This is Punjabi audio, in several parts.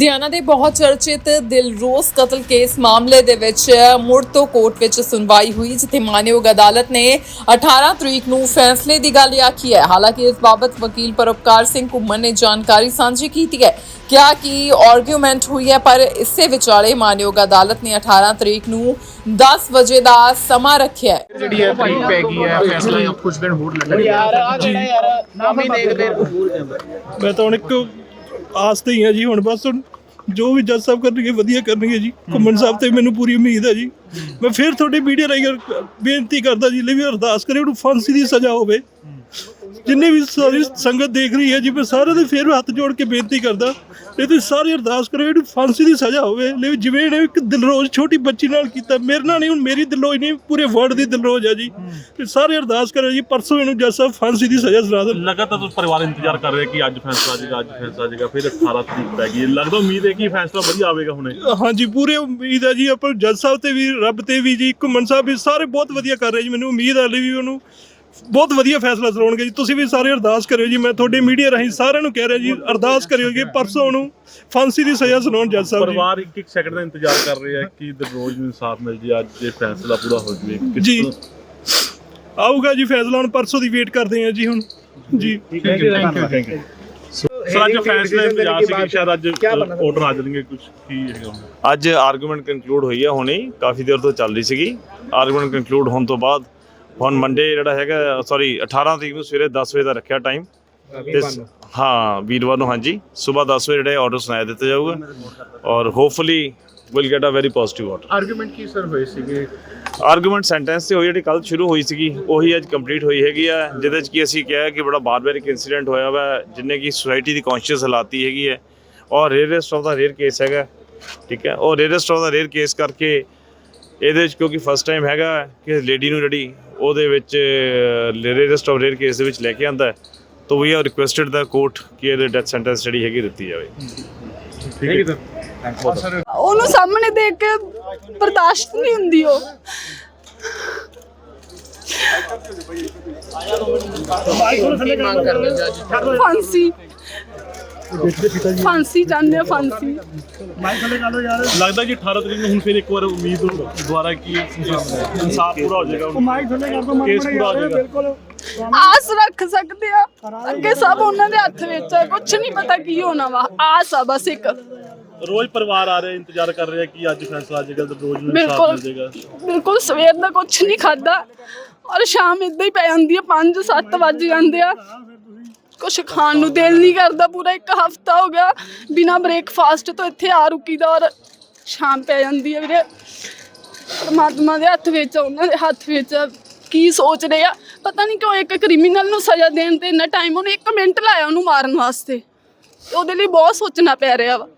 ਲੁਧਿਆਣਾ ਦੇ ਬਹੁਤ ਚਰਚਿਤ ਦਿਲਰੋਜ਼ ਕਤਲ ਕੇਸ ਮਾਮਲੇ ਦੇ ਵਿੱਚ ਮੁੜ ਤੋਂ ਕੋਰਟ ਵਿੱਚ ਸੁਣਵਾਈ ਹੋਈ ਜਿੱਥੇ ਮਾਨਯੋਗ ਅਦਾਲਤ ਨੇ 18 ਤਰੀਕ ਨੂੰ ਫੈਸਲੇ ਦੀ ਗੱਲ ਆਖੀ ਹੈ। ਹਾਲਾਂਕਿ ਇਸ ਬਾਬਤ ਵਕੀਲ ਪਰਉਪਕਾਰ ਸਿੰਘ ਘੁੰਮਣ ਨੇ ਜਾਣਕਾਰੀ ਸਾਂਝੀ ਕੀਤੀ ਹੈ। ਕਿਹਾ ਕਿ ਆਰਗੂਮੈਂਟ ਹੋਈ ਹੈ ਪਰ ਇਸੇ ਵਿਚਾਲੇ ਮਾਨਯੋਗ ਅਦਾਲਤ ਨੇ 18 ਤਰੀਕ ਨੂੰ 10 ਵਜੇ ਦਾ ਸਮਾਂ ਰੱਖਿਆ ਹੈ। ਜਿਹੜੀ ਹੈ ਤਰੀਕ ਪੈ ਗਈ ਹੈ ਫੈਸਲਾ ਕੁਝ ਦਿਨ ਹੋਰ ਲੱਗਣਗੇ। ਯਾਰ ਆ ਜਿਹੜਾ ਯਾਰ ਨਾਮ ਹੀ ਦੇਖਦੇ ਮੈਂ ਤਾਂ ਹੁਣ ਇੱਕ ਆਸ ਤੇ ਹੀ ਆ ਜੀ ਹੁਣ, ਬਸ ਹੁਣ ਜੋ ਵੀ ਜੱਜ ਸਾਹਿਬ ਕਰਨਗੇ, ਵਧੀਆ ਕਰਨਗੇ ਜੀ। ਘੁੰਮਣ ਸਾਹਿਬ ਤੇ ਮੈਨੂੰ ਪੂਰੀ ਉਮੀਦ ਹੈ ਜੀ। ਮੈਂ ਫਿਰ ਤੁਹਾਡੇ ਮੀਡੀਆ ਰਾਹੀਂ ਬੇਨਤੀ ਕਰਦਾ ਜੀ, ਲਈ ਵੀ ਅਰਦਾਸ ਕਰੇ, ਉਹਨੂੰ ਫਾਂਸੀ ਦੀ ਸਜ਼ਾ ਹੋਵੇ। ਜਿੰਨੇ ਵੀ ਸਾਰੀ ਸੰਗਤ ਦੇਖ ਰਹੀ ਹੈ ਜੀ ਮੈਂ ਸਾਰਿਆਂ ਦੇ ਫਿਰ ਹੱਥ ਜੋੜ ਕੇ ਬੇਨਤੀ ਕਰਦਾ ਇਹ ਤੁਸੀਂ ਸਾਰੇ ਅਰਦਾਸ ਕਰੋ ਇਹਨੂੰ ਫਾਂਸੀ ਦੀ ਸਜ਼ਾ ਹੋਵੇ ਲਈ ਜਿਵੇਂ ਇਹਨੇ ਇੱਕ ਦਿਲਰੋਜ਼ ਛੋਟੀ ਬੱਚੀ ਨਾਲ ਕੀਤਾ ਮੇਰੇ ਨਾਲ ਨਹੀਂ ਹੁਣ ਮੇਰੀ ਦਿਲਰੋਜ਼ ਨਹੀਂ ਪੂਰੇ ਵਰਲਡ ਦੀ ਦਿਲਰੋਜ਼ ਹੈ ਜੀ। ਤੇ ਸਾਰੇ ਅਰਦਾਸ ਕਰੋ ਜੀ ਪਰਸੋਂ ਇਹਨੂੰ ਜੱਜ ਸਾਹਿਬ ਫਾਂਸੀ ਦੀ ਸਜ਼ਾ ਸੁਣਾ ਦੇਣ। ਲਗਾਤਾਰ ਤੁਸੀਂ ਪਰਿਵਾਰ ਇੰਤਜ਼ਾਰ ਕਰ ਰਿਹਾ ਕਿ ਅੱਜ ਫੈਸਲਾ ਆ ਜਾਏਗਾ ਅੱਜ ਫੈਸਲਾ ਆ ਜਾਏਗਾ ਫਿਰ 18 ਤਰੀਕ ਪੈ ਗਈ। ਲੱਗਦਾ ਉਮੀਦ ਹੈ ਕਿ ਫੈਸਲਾ ਵਧੀਆ ਆਵੇਗਾ ਹੁਣੇ। ਹਾਂਜੀ ਪੂਰੇ ਉਮੀਦ ਹੈ ਜੀ ਆਪਾਂ ਜੱਜ ਸਾਹਿਬ ਤੇ ਵੀ ਰੱਬ ਤੇ ਵੀ ਜੀ ਘੁੰਮਣ ਸਾਹਿਬ ਵੀ ਸਾਰੇ ਬਹੁਤ ਵਧੀਆ ਕਰ ਰਹੇ ਜੀ ਮੈਨੂੰ ਉਮੀਦ ਹੈ ਲਈ ਵੀ ਉਹਨੂੰ। ਬਹੁਤ ਵਧੀਆ ਫੈਸਲਾ ਸੁਣਾਉਣਗੇ ਜੀ। ਤੁਸੀਂ ਵੀ ਸਾਰੇ ਅਰਦਾਸ ਕਰਿਓ ਜੀ। ਮੈਂ ਤੁਹਾਡੀ ਮੀਡੀਆ ਰਾਹੀਂ ਸਾਰਿਆਂ ਨੂੰ ਕਹਿ ਰਿਹਾ ਜੀ ਅਰਦਾਸ ਕਰਿਓ ਕਿ ਪਰਸੋਂ ਉਹਨੂੰ ਫਾਂਸੀ ਦੀ ਸਜ਼ਾ ਸੁਣਾਉਣ ਜੱਜ ਸਾਹਿਬ ਜੀ। ਪਰਿਵਾਰ ਇੱਕ ਇੱਕ ਸੈਕਿੰਡ ਦਾ ਇੰਤਜ਼ਾਰ ਕਰ ਰਿਹਾ ਹੈ ਕਿ ਦਰਰੋਜ਼ ਨੂੰ ਇਨਸਾਫ ਮਿਲ ਜੇ ਅੱਜ ਇਹ ਫੈਸਲਾ ਪੂਰਾ ਹੋ ਜਾਵੇ। ਜੀ। ਆਊਗਾ ਜੀ ਫੈਸਲਾ ਹੁਣ ਪਰਸੋਂ ਦੀ ਵੇਟ ਕਰਦੇ ਹਾਂ ਜੀ ਹੁਣ। ਜੀ। Thank you thank you sir ਅੱਜ ਫੈਸਲਾ ਇੰਤਜ਼ਾਰ ਸੀ ਕਿ ਸ਼ਾਇਦ ਅੱਜ ਆਰਡਰ ਆ ਜਾਣਗੇ ਕੁਝ ਕੀ ਹੈਗਾ ਹੁਣ? ਅੱਜ ਆਰਗੂਮੈਂਟ ਕੰਕਲੂਡ ਹੋਈ ਹੈ ਹੁਣੇ ਹੀ, ਕਾਫੀ ਦੇਰ ਤੋਂ ਚੱਲ ਰਹੀ ਸੀਗੀ। ਆਰਗੂਮੈਂਟ ਕੰਕਲੂਡ ਹੋਣ ਤੋਂ ਬਾਅਦ ਹੁਣ ਮੰਡੇ ਜਿਹੜਾ ਹੈਗਾ ਸੌਰੀ 18 ਤਰੀਕ ਨੂੰ ਸਵੇਰੇ 10 ਵਜੇ ਦਾ ਰੱਖਿਆ ਟਾਈਮ ਤੇ ਸ- ਹਾਂ ਵੀਰਵਾਰ ਨੂੰ ਹਾਂਜੀ। ਸਵੇਰ 10 ਵਜੇ ਜਿਹੜੇ ਆਰਡਰ ਸੁਣਾਇਆ ਦਿੱਤਾ ਜਾਊਗਾ। ਔਰ hopefully will get a very positive order argument Ki sir ਹੋਏ ਸੀਗੇ? ਆਰਗੂਮੈਂਟ ਸੈਂਟੈਂਸ ਤੇ ਹੋਈ ਜਿਹੜੀ ਕੱਲ ਸ਼ੁਰੂ ਹੋਈ ਸੀਗੀ ਉਹੀ ਅੱਜ ਕੰਪਲੀਟ ਹੋਈ ਹੈਗੀ ਆ ਜਿਹਦੇ ਵਿੱਚ ਕੀ ਅਸੀਂ ਕਿਹਾ ਕਿ ਬੜਾ ਬਾਰਬੈਰਿਕ ਇਨਸੀਡੈਂਟ ਹੋਇਆ ਵਾ ਜਿੰਨੇ ਕੀ ਸੋਸਾਇਟੀ ਦੀ ਕੌਨਸ਼ੀਅਸ ਹਲਾਤੀ ਹੈਗੀ ਹੈ। ਔਰ rarest of the rare case ਹੈਗਾ ਠੀਕ ਹੈ? ਔਰ rarest of the rare case ਕਰਕੇ ਇਹਦੇ ਵਿੱਚ ਕਿਉਂਕਿ ਫਸਟ ਟਾਈਮ ਹੈਗਾ ਕਿ ਲੇਡੀ ਨੂੰ ਜਿਹੜੀ ਉਹਦੇ ਵਿੱਚ ਰੇਅਰੈਸਟ ਆਫ ਰੇਅਰ ਕੇਸ ਦੇ ਵਿੱਚ ਲੈ ਕੇ ਆਂਦਾ ਹੈ ਤਾਂ ਵੀ ਆਰ ਰਿਕੁਐਸਟਡ ਦਾ ਕੋਰਟ ਕਿ ਇਹਦੇ ਡੈਥ ਸੈਂਟੈਂਸ ਜਿਹੜੀ ਹੈਗੀ ਦਿੱਤੀ ਜਾਵੇ। ਠੀਕ ਹੈ ਸਰ ਉਹਨੂੰ ਸਾਹਮਣੇ ਦੇਖ ਕੇ ਬਰਦਾਸ਼ਤ ਨਹੀਂ ਹੁੰਦੀ ਉਹ। ਫਾਂਸੀ। ਫਾਂਸੀ ਚਾਹੁੰਦੇ ਆ ਫਾਂਸੀ। ਲੱਗਦਾ ਜੀ 18 ਤਰੀਕ ਨੂੰ ਹੁਣ ਫਿਰ ਇੱਕ ਵਾਰ ਉਮੀਦ ਦੁਬਾਰਾ ਕੀ ਇਨਸਾਫ ਪੂਰਾ ਹੋ ਜਾਏਗਾ। ਕੇਸ ਪੂਰਾ ਹੋ ਜਾਏਗਾ। ਆਸ ਰੱਖ ਸਕਦੇ ਆ ਅੱਗੇ ਸਭ ਉਹਨਾਂ ਦੇ ਹੱਥ ਵਿੱਚ ਹੈ ਕੁਝ ਨਹੀਂ ਪਤਾ ਕੀ ਹੋਣਾ ਵਾ ਆਸ ਆ ਬਸ ਇੱਕ। ਰੋਜ਼ ਪਰਿਵਾਰ ਆ ਰਿਹਾ ਇੰਤਜ਼ਾਰ ਕਰ ਰਿਹਾ ਕਿ ਅੱਜ ਫੈਸਲਾ ਆ ਜਾਏਗਾ ਤੇ ਰੋਜ਼ ਨੂੰ ਇਨਸਾਫ ਬਿਲਕੁਲ ਮਿਲ ਜਾਏਗਾ। ਬਿਲਕੁਲ ਸਵੇਰ ਦਾ ਕੁਝ ਨਹੀਂ ਖਾਦਾ ਔਰ ਸ਼ਾਮ ਇਦਾਂ ਹੀ ਪੈ ਜਾਂਦੀ ਆ 5 7 ਵੱਜ ਜਾਂਦੇ ਆ। ਕੁਝ ਖਾਣ ਨੂੰ ਦਿਲ ਨਹੀਂ ਕਰਦਾ ਪੂਰਾ ਇੱਕ ਹਫਤਾ ਹੋ ਗਿਆ। ਬਿਨਾ ਬ੍ਰੇਕਫਾਸਟ ਤੋਂ ਇੱਥੇ ਆ ਰੁਕੀ ਦਾ ਔਰ ਸ਼ਾਮ ਪੈ ਜਾਂਦੀ ਹੈ ਵੀਰੇ। ਪਰਮਾਤਮਾ ਦੇ ਹੱਥ ਵਿੱਚ ਆ, ਉਹਨਾਂ ਦੇ ਹੱਥ ਵਿੱਚ ਆ। ਕੀ ਸੋਚ ਰਹੇ ਆ। ਪਤਾ ਨਹੀਂ ਕਿਉਂ ਇੱਕ ਕ੍ਰਿਮੀਨਲ ਨੂੰ ਸਜ਼ਾ ਦੇਣ ਤੇ ਇੰਨਾ ਟਾਈਮ ਉਹਨੇ ਇੱਕ ਮਿੰਟ ਲਾਇਆ ਉਹਨੂੰ ਮਾਰਨ ਵਾਸਤੇ। ਉਹਦੇ ਲਈ ਬਹੁਤ ਸੋਚਣਾ ਪੈ ਰਿਹਾ ਵਾ।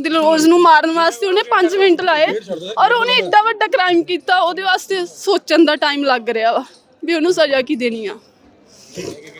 ਦਿਲਰੋਜ਼ ਨੂੰ ਮਾਰਨ ਵਾਸਤੇ ਉਹਨੇ 5 ਮਿੰਟ ਲਾਏ ਔਰ ਉਹਨੇ ਏਡਾ ਵੱਡਾ ਕ੍ਰਾਈਮ ਕੀਤਾ ਉਹਦੇ ਵਾਸਤੇ ਸੋਚਣ ਦਾ ਟਾਈਮ ਲੱਗ ਰਿਹਾ ਵਾ ਵੀ ਉਹਨੂੰ ਸਜ਼ਾ ਕੀ ਦੇਣੀ ਆ।